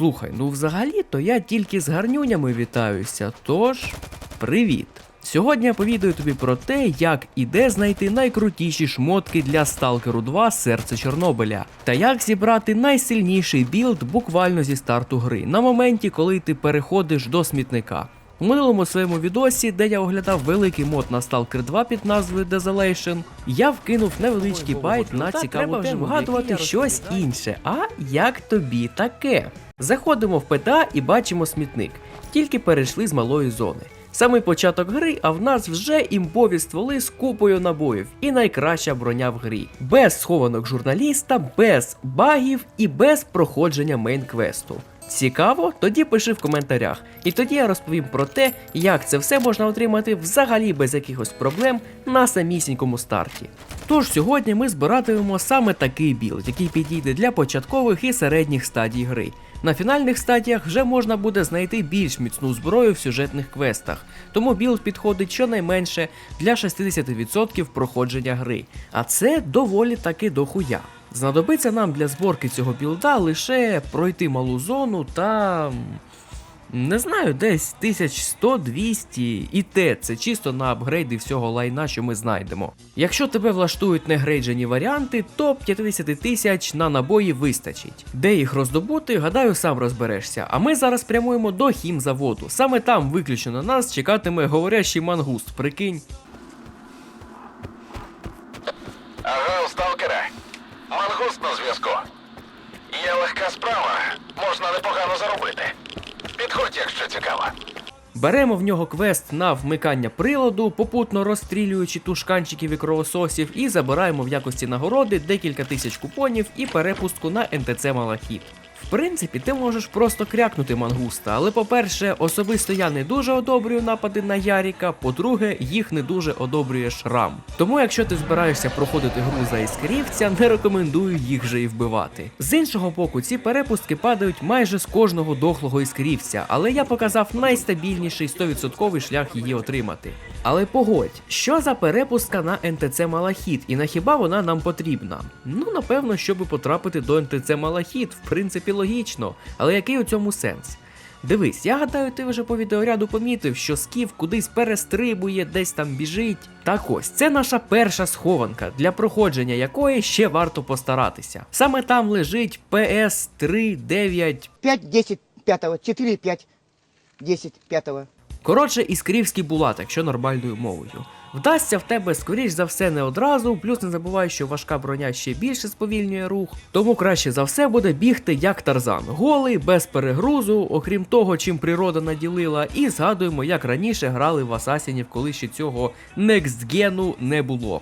Слухай, ну взагалі-то я тільки з гарнюнями вітаюся, тож привіт. Сьогодні я повідаю тобі про те, як і де знайти найкрутіші шмотки для Stalker 2 Серце Чорнобиля, та як зібрати найсильніший білд буквально зі старту гри, на моменті, коли ти переходиш до смітника. У минулому своєму відосі, де я оглядав великий мод на Stalker 2 під назвою Desolation, я вкинув невеличкий байт на цікаву тему, вгадувати щось інше. А як тобі таке? Заходимо в ПТА і бачимо смітник. Тільки перейшли з малої зони. Самий початок гри, а в нас вже імбові стволи з купою набоїв і найкраща броня в грі. Без схованок журналіста, без багів і без проходження мейн-квесту. Цікаво? Тоді пиши в коментарях. І тоді я розповім про те, як це все можна отримати взагалі без якихось проблем на самісінькому старті. Тож сьогодні ми збиратимемо саме такий білд, який підійде для початкових і середніх стадій гри. На фінальних стадіях вже можна буде знайти більш міцну зброю в сюжетних квестах, тому білд підходить щонайменше для 60% проходження гри, а це доволі таки дохуя. Знадобиться нам для зборки цього білда лише пройти малу зону та. Не знаю, десь 1100-200 і те, це чисто на апгрейди всього лайна, що ми знайдемо. Якщо тебе влаштують негрейджені варіанти, то 50 тисяч на набої вистачить. Де їх роздобути, гадаю, сам розберешся. А ми зараз прямуємо до хімзаводу. Саме там виключно на нас чекатиме говорящий мангуст, прикинь. Ага, сталкере. Мангуст на зв'язку. Є легка справа, можна непогано заробити. Підходь, якщо цікаво. Беремо в нього квест на вмикання приладу, попутно розстрілюючи тушканчиків і кровососів, і забираємо в якості нагороди декілька тисяч купонів і перепустку на НТЦ Малахіт. Принципі, ти можеш просто крякнути мангуста, але по-перше, особисто я не дуже одобрюю напади на Яріка, по-друге, їх не дуже одобрює шрам. Тому, якщо ти збираєшся проходити гру за іскрівця, не рекомендую їх же і вбивати. З іншого боку, ці перепустки падають майже з кожного дохлого іскрівця, але я показав найстабільніший 100% шлях її отримати. Але погодь, що за перепустка на НТЦ Малахіт і на хіба вона нам потрібна? Ну, напевно, щоб потрапити до НТЦ Малахіт, в принципі, логічно, але який у цьому сенс? Дивись, я гадаю, ти вже по відеоряду помітив, що скіф кудись перестрибує, десь там біжить. Так ось, це наша перша схованка, для проходження якої ще варто постаратися. Саме там лежить PS39 5, 10, 5, 4, 5, 10, 5. Коротше, іскрівський булат, якщо нормальною мовою. Вдасться в тебе, скоріш за все, не одразу, плюс не забувай, що важка броня ще більше сповільнює рух, тому краще за все буде бігти як тарзан, голий, без перегрузу, окрім того, чим природа наділила, і згадуємо, як раніше грали в Асасінів, коли ще цього некстгену не було.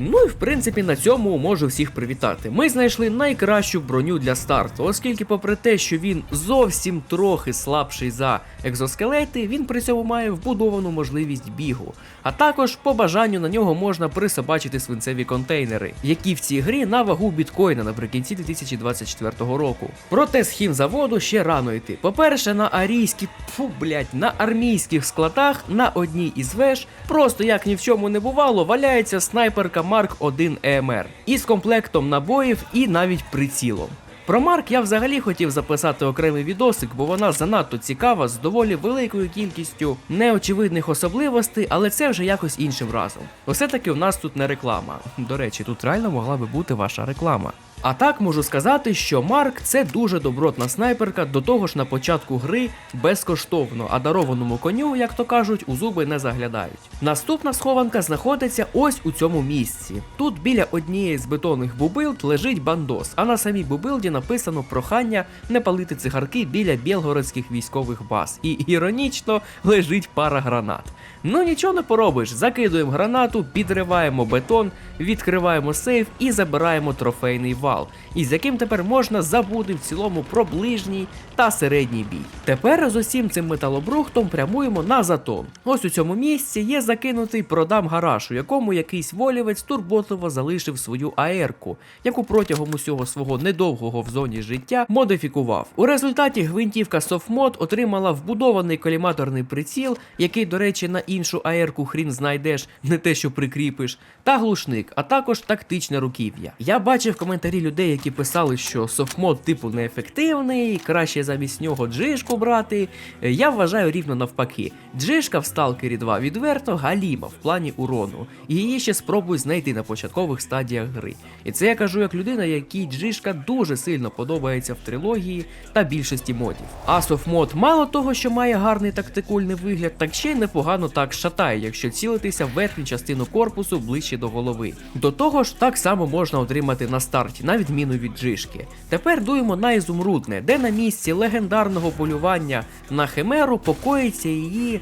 Ну і в принципі на цьому можу всіх привітати. Ми знайшли найкращу броню для старту, оскільки, попри те, що він зовсім трохи слабший за екзоскелети, він при цьому має вбудовану можливість бігу. А також по бажанню на нього можна присобачити свинцеві контейнери, які в цій грі на вагу біткоїна наприкінці 2024 року. Проте з хімзаводу ще рано йти. По-перше, на арійські, фу, блять, на армійських складах на одній із веж, просто як ні в чому не бувало, валяється снайперка Марк 1 EMR із комплектом набоїв і навіть прицілом. Про Марк я взагалі хотів записати окремий відосик, бо вона занадто цікава з доволі великою кількістю неочевидних особливостей, але це вже якось іншим разом. Усе таки у нас тут не реклама. До речі, тут реально могла би бути ваша реклама. А так можу сказати, що Марк це дуже добротна снайперка, до того ж на початку гри безкоштовно, а дарованому коню, як то кажуть, у зуби не заглядають. Наступна схованка знаходиться ось у цьому місці. Тут біля однієї з бетонних бубилд лежить бандос, а на самій бубилді написано прохання не палити цигарки біля білгородських військових баз. І іронічно лежить пара гранат. Ну нічого не поробиш, закидуємо гранату, підриваємо бетон, відкриваємо сейф і забираємо трофейний вал. І з яким тепер можна забути в цілому про ближній та середній бій. Тепер з усім цим металобрухтом прямуємо на затон. Ось у цьому місці є закинутий продам гараж, у якому якийсь волівець турботливо залишив свою аерку, яку протягом усього свого недовгого в зоні життя модифікував. У результаті гвинтівка Софмод отримала вбудований коліматорний приціл, який, до речі, на іншу аерку хрін знайдеш, не те, що прикріпиш, та глушник, а також тактичне руків'я. Я бачив коментарі людей, які писали, що софмод типу неефективний, краще замість нього джишку брати. Е, Я вважаю рівно навпаки. Джишка в Сталкері 2 відверто галіма в плані урону, і її ще спробуй знайти на початкових стадіях гри. І це я кажу як людина, якій джишка дуже сильно подобається в трилогії та більшості модів. А софмод мало того, що має гарний тактикульний вигляд, так ще й непогано так шатає, якщо цілитися в верхню частину корпусу ближче до голови. До того ж, так само можна отримати на старті, на відміну від джишки. Тепер дуємо на ізумрудне, де на місці легендарного полювання на химеру покоїться її,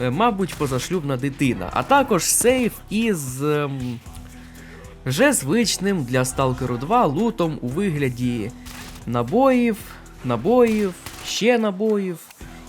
е, мабуть, позашлюбна дитина, а також сейф із. ем, вже звичним для Stalker 2 лутом у вигляді набоїв, набоїв, ще набоїв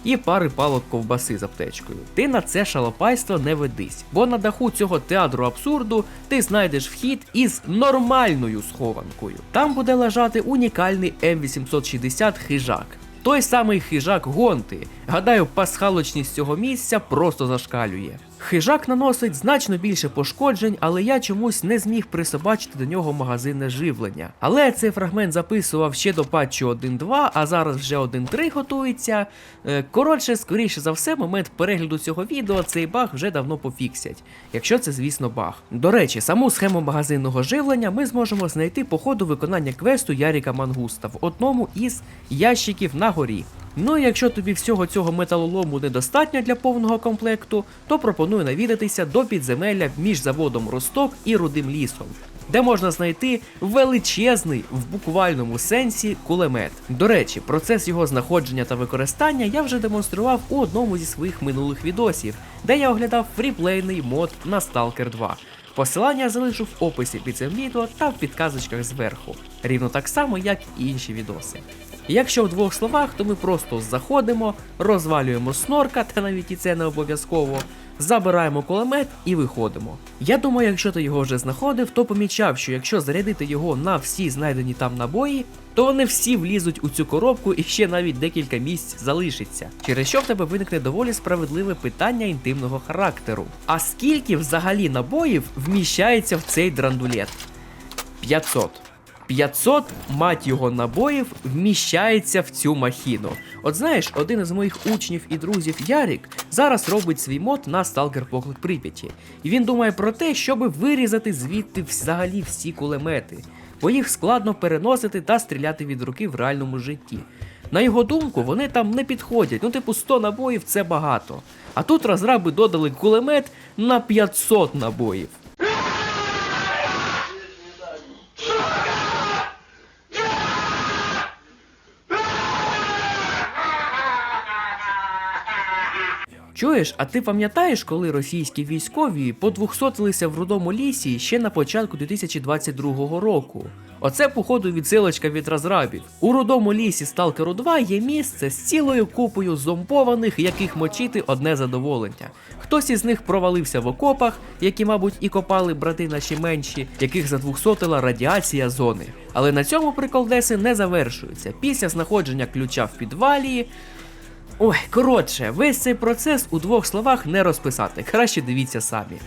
і пари палок ковбаси з аптечкою. Ти на це шалопайство не ведись, бо на даху цього театру абсурду ти знайдеш вхід із нормальною схованкою. Там буде лежати унікальний М860 хижак. Той самий хижак Гонти. Гадаю, пасхалочність цього місця просто зашкалює. Хижак наносить значно більше пошкоджень, але я чомусь не зміг присобачити до нього магазинне живлення. Але цей фрагмент записував ще до патчу 1.2, а зараз вже 1.3 готується. Е, Коротше, скоріше за все, момент перегляду цього відео цей баг вже давно пофіксять, якщо це, звісно, баг. До речі, саму схему магазинного живлення ми зможемо знайти по ходу виконання квесту Яріка Мангуста в одному із ящиків на горі. Ну і якщо тобі всього цього металолому недостатньо для повного комплекту, то пропоную навідатися до підземелля між заводом Росток і Рудим лісом, де можна знайти величезний в буквальному сенсі кулемет. До речі, процес його знаходження та використання я вже демонстрував у одному зі своїх минулих відосів, де я оглядав фріплейний мод на Stalker 2. Посилання залишу в описі під цим відео та в підказочках зверху, рівно так само, як і інші відоси. Якщо в двох словах, то ми просто заходимо, розвалюємо снорка, та навіть і це не обов'язково, забираємо кулемет і виходимо. Я думаю, якщо ти його вже знаходив, то помічав, що якщо зарядити його на всі знайдені там набої, то вони всі влізуть у цю коробку і ще навіть декілька місць залишиться. Через що в тебе виникне доволі справедливе питання інтимного характеру. А скільки взагалі набоїв вміщається в цей драндулет? 500. 500, мать його набоїв, вміщається в цю махіну. От знаєш, один із моїх учнів і друзів Ярік зараз робить свій мод на Сталкер Поклик Прип'яті. І він думає про те, щоб вирізати звідти взагалі всі кулемети, бо їх складно переносити та стріляти від руки в реальному житті. На його думку, вони там не підходять, ну типу 100 набоїв це багато. А тут розраби додали кулемет на 500 набоїв. Чуєш, а ти пам'ятаєш, коли російські військові подвухсотилися в рудому лісі ще на початку 2022 року? Оце, походу, відсилочка від розрабів. У рудому лісі Сталкеру 2 є місце з цілою купою зомбованих, яких мочити одне задоволення. Хтось із них провалився в окопах, які, мабуть, і копали брати наші менші, яких задвухсотила радіація зони. Але на цьому приколдеси не завершуються. Після знаходження ключа в підвалі. Ой, коротше, весь цей процес у двох словах не розписати. Краще дивіться самі.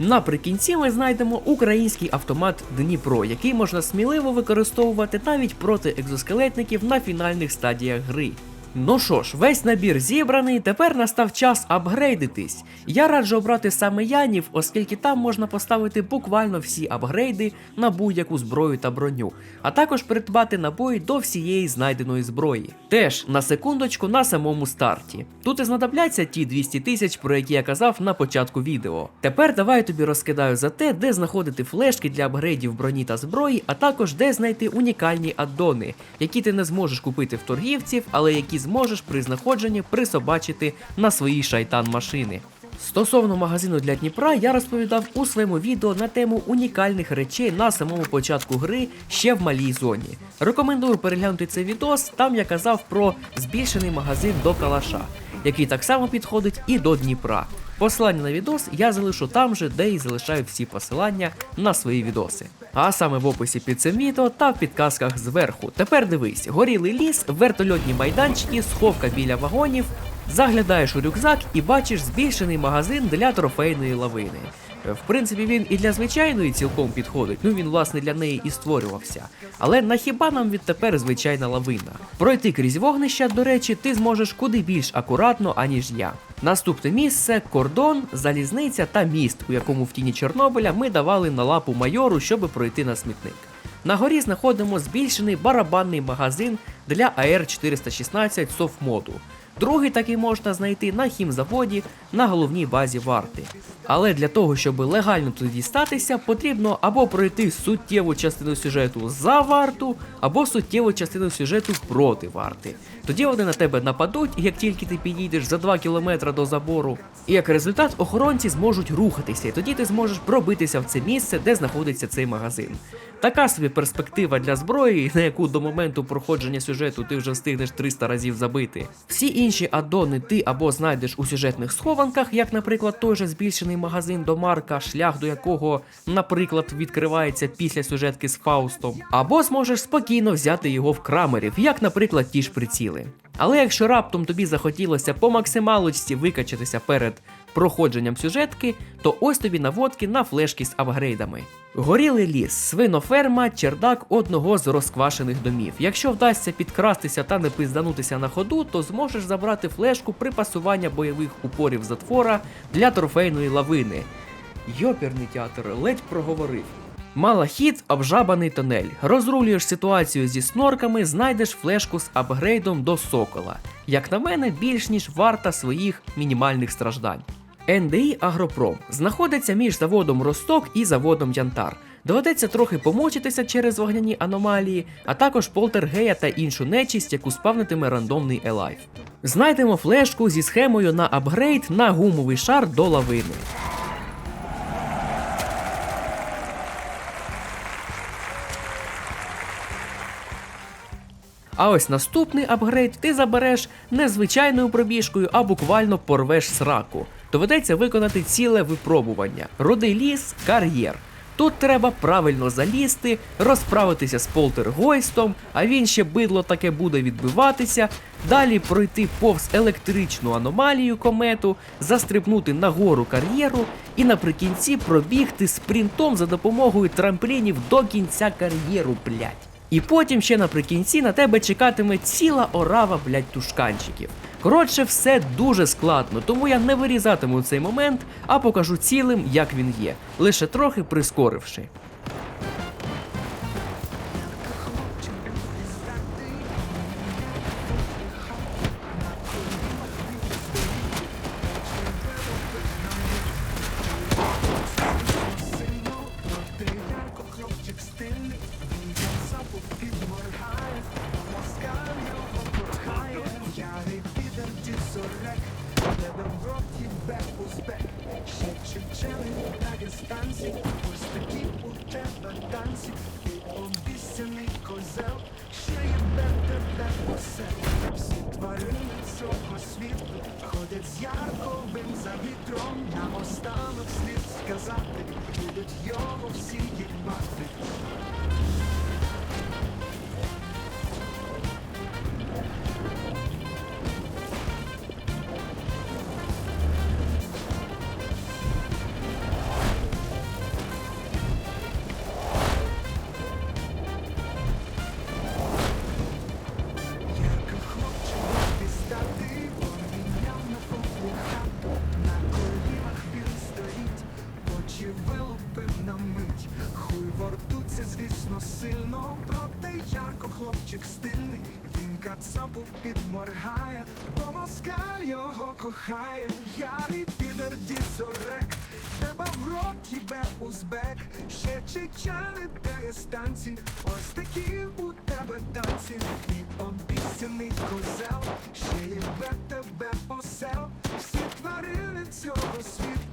Наприкінці ми знайдемо український автомат Дніпро, який можна сміливо використовувати навіть проти екзоскелетників на фінальних стадіях гри. Ну що ж, весь набір зібраний, тепер настав час апгрейдитись. Я раджу обрати саме Янів, оскільки там можна поставити буквально всі апгрейди на будь-яку зброю та броню, а також придбати набої до всієї знайденої зброї. Теж на секундочку на самому старті. Тут і знадобляться ті 200 тисяч, про які я казав на початку відео. Тепер давай тобі розкидаю за те, де знаходити флешки для апгрейдів броні та зброї, а також де знайти унікальні аддони, які ти не зможеш купити в торгівців, але які зможеш при знаходженні присобачити на своїй шайтан машини. Стосовно магазину для Дніпра я розповідав у своєму відео на тему унікальних речей на самому початку гри ще в малій зоні. Рекомендую переглянути цей відос, там я казав про збільшений магазин до калаша, який так само підходить і до Дніпра. Посилання на відос я залишу там же, де і залишаю всі посилання на свої відоси. А саме в описі під цим відео та в підказках зверху. Тепер дивись: горілий ліс, вертольотні майданчики, сховка біля вагонів. Заглядаєш у рюкзак і бачиш збільшений магазин для трофейної лавини. В принципі, він і для звичайної цілком підходить, ну він власне для неї і створювався. Але на хіба нам відтепер звичайна лавина? Пройти крізь вогнища, до речі, ти зможеш куди більш акуратно, аніж я. Наступне місце кордон, залізниця та міст, у якому в тіні Чорнобиля ми давали на лапу майору, щоб пройти на смітник. На горі знаходимо збільшений барабанний магазин для AR416 софмоду. Другий такий можна знайти на хімзаводі на головній базі варти. Але для того, щоб легально туди дістатися, потрібно або пройти суттєву частину сюжету за варту, або суттєву частину сюжету проти варти. Тоді вони на тебе нападуть, як тільки ти підійдеш за 2 кілометри до забору. І як результат, охоронці зможуть рухатися, і тоді ти зможеш пробитися в це місце, де знаходиться цей магазин. Така собі перспектива для зброї, на яку до моменту проходження сюжету ти вже встигнеш 300 разів забити. Всі інші аддони ти або знайдеш у сюжетних схованках, як, наприклад, той же збільшений магазин до Марка, шлях до якого, наприклад, відкривається після сюжетки з Фаустом, або зможеш спокійно взяти його в крамерів, як, наприклад, ті ж приціли. Але якщо раптом тобі захотілося по максималочці викачатися перед проходженням сюжетки, то ось тобі наводки на флешки з апгрейдами. Горілий ліс, свиноферма, чердак одного з розквашених домів. Якщо вдасться підкрастися та не пизданутися на ходу, то зможеш забрати флешку припасування бойових упорів затвора для трофейної лавини. Йоперний театр ледь проговорив. Малахіт обжабаний тунель. Розрулюєш ситуацію зі снорками, знайдеш флешку з апгрейдом до сокола. Як на мене, більш ніж варта своїх мінімальних страждань. НДІ Агропром знаходиться між заводом Росток і заводом Янтар. Доведеться трохи помочитися через вогняні аномалії, а також полтергея та іншу нечисть, яку спавнитиме рандомний елайф. Знайдемо флешку зі схемою на апгрейд на гумовий шар до лавини. А ось наступний апгрейд ти забереш не звичайною пробіжкою, а буквально порвеш сраку. Доведеться виконати ціле випробування: рудий ліс, кар'єр. Тут треба правильно залізти, розправитися з полтергойстом, а він ще бидло таке буде відбиватися, далі пройти повз електричну аномалію комету, застрибнути на гору кар'єру і наприкінці пробігти спринтом за допомогою трамплінів до кінця кар'єру, блять. І потім ще наприкінці на тебе чекатиме ціла орава, блять, тушканчиків. Коротше, все дуже складно, тому я не вирізатиму цей момент, а покажу цілим, як він є, лише трохи прискоривши. З ярковим за вітром, на останок слід сказати, будуть його всі їх Ярко він кацапу підморгає, бо москаль його кохає, ярий підер дісорек, тебе в рот їбе узбек, ще чечани дагестанці, ось такі у тебе танці, і обіцяний козел, ще їбе тебе посел, всі тварини цього світу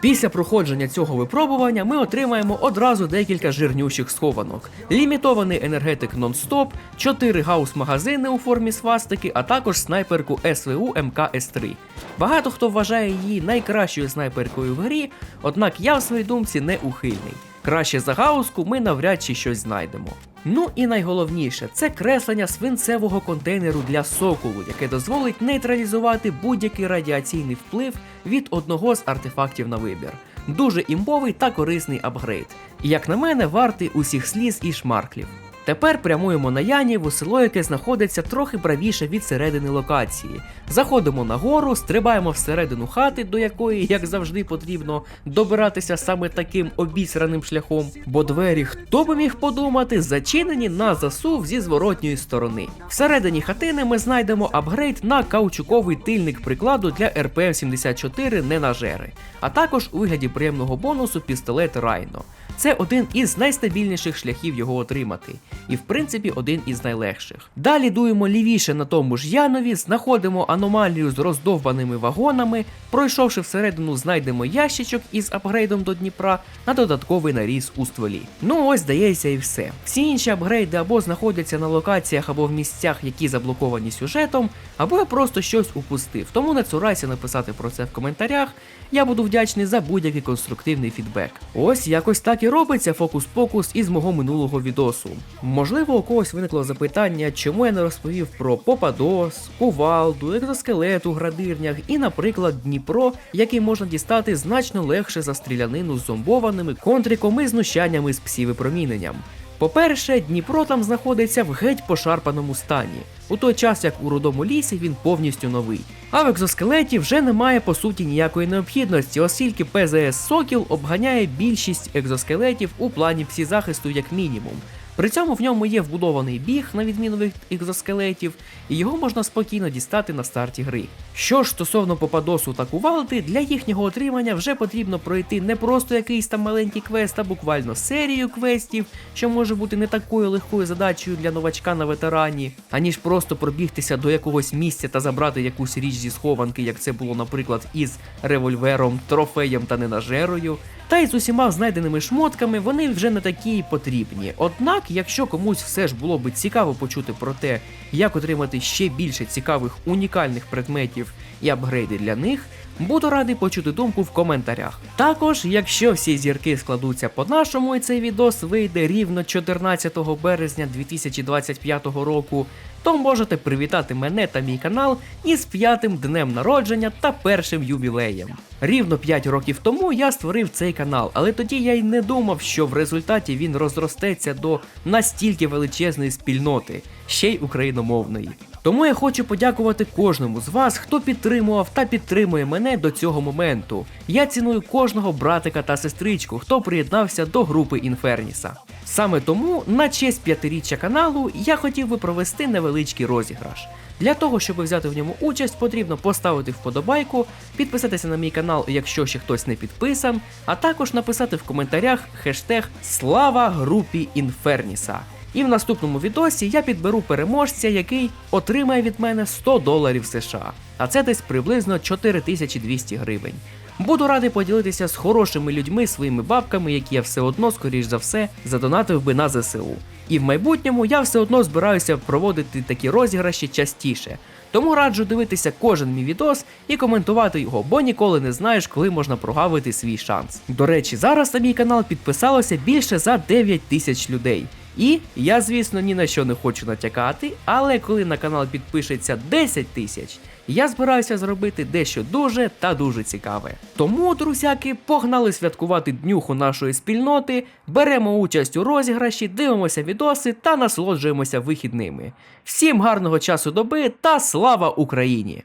Після проходження цього випробування ми отримаємо одразу декілька жирнющих схованок: лімітований енергетик нон-стоп, 4 гаус-магазини у формі свастики, а також снайперку СВУ МК-С3. Багато хто вважає її найкращою снайперкою в грі, однак я в своїй думці не ухильний. Краще за гауску ми навряд чи щось знайдемо. Ну і найголовніше це креслення свинцевого контейнеру для соколу, яке дозволить нейтралізувати будь-який радіаційний вплив від одного з артефактів на вибір. Дуже імбовий та корисний апгрейд. І як на мене, вартий усіх сліз і шмарклів. Тепер прямуємо на Янів село, яке знаходиться трохи правіше від середини локації. Заходимо на гору, стрибаємо всередину хати, до якої, як завжди, потрібно добиратися саме таким обісраним шляхом. Бо двері, хто би міг подумати, зачинені на засув зі зворотньої сторони. Всередині хатини ми знайдемо апгрейд на каучуковий тильник прикладу для РПМ-74 ненажери, а також у вигляді приємного бонусу пістолет Райно. Це один із найстабільніших шляхів його отримати, і в принципі один із найлегших. Далі дуємо лівіше на тому ж Янові, знаходимо аномалію з роздовбаними вагонами, пройшовши всередину, знайдемо ящичок із апгрейдом до Дніпра на додатковий наріз у стволі. Ну ось здається і все. Всі інші апгрейди або знаходяться на локаціях або в місцях, які заблоковані сюжетом, або я просто щось упустив. Тому не цурайся написати про це в коментарях. Я буду вдячний за будь-який конструктивний фідбек. Ось якось так і робиться фокус-покус із мого минулого відосу. Можливо, у когось виникло запитання, чому я не розповів про Попадос, кувалду, екзоскелет у градирнях і, наприклад, Дніпро, який можна дістати значно легше за стрілянину з зомбованими контриком і знущаннями з псівипроміненням. По-перше, Дніпро там знаходиться в геть пошарпаному стані, у той час як у рудому лісі він повністю новий. А в екзоскелеті вже немає по суті ніякої необхідності, оскільки ПЗС Сокіл обганяє більшість екзоскелетів у плані псі-захисту як мінімум. При цьому в ньому є вбудований біг, на відміну від екзоскелетів, і його можна спокійно дістати на старті гри. Що ж стосовно попадосу та кувалди, для їхнього отримання вже потрібно пройти не просто якийсь там маленький квест, а буквально серію квестів, що може бути не такою легкою задачею для новачка на ветерані, аніж просто пробігтися до якогось місця та забрати якусь річ зі схованки, як це було, наприклад, із револьвером, трофеєм та ненажерою. Та й з усіма знайденими шмотками вони вже не такі потрібні. Однак, якщо комусь все ж було би цікаво почути про те, як отримати ще більше цікавих унікальних предметів і апгрейди для них, буду радий почути думку в коментарях. Також, якщо всі зірки складуться по-нашому, і цей відос вийде рівно 14 березня 2025 року, то можете привітати мене та мій канал із п'ятим днем народження та першим ювілеєм. Рівно 5 років тому я створив цей канал, але тоді я й не думав, що в результаті він розростеться до настільки величезної спільноти, ще й україномовної. Тому я хочу подякувати кожному з вас, хто підтримував та підтримує мене до цього моменту. Я ціную кожного братика та сестричку, хто приєднався до групи Інферніса. Саме тому, на честь п'ятиріччя каналу, я хотів би провести невеличкий розіграш. Для того, щоб взяти в ньому участь, потрібно поставити вподобайку, підписатися на мій канал, якщо ще хтось не підписан, а також написати в коментарях хештег Слава групі Інферніса. І в наступному відосі я підберу переможця, який отримає від мене 100 доларів США. А це десь приблизно 4200 гривень. Буду радий поділитися з хорошими людьми своїми бабками, які я все одно, скоріш за все, задонатив би на ЗСУ. І в майбутньому я все одно збираюся проводити такі розіграші частіше. Тому раджу дивитися кожен мій відос і коментувати його, бо ніколи не знаєш, коли можна прогавити свій шанс. До речі, зараз на мій канал підписалося більше за 9 тисяч людей. І я, звісно, ні на що не хочу натякати, але коли на канал підпишеться 10 тисяч, я збираюся зробити дещо дуже та дуже цікаве. Тому, друзяки, погнали святкувати днюху нашої спільноти, беремо участь у розіграші, дивимося відоси та насолоджуємося вихідними. Всім гарного часу доби та слава Україні!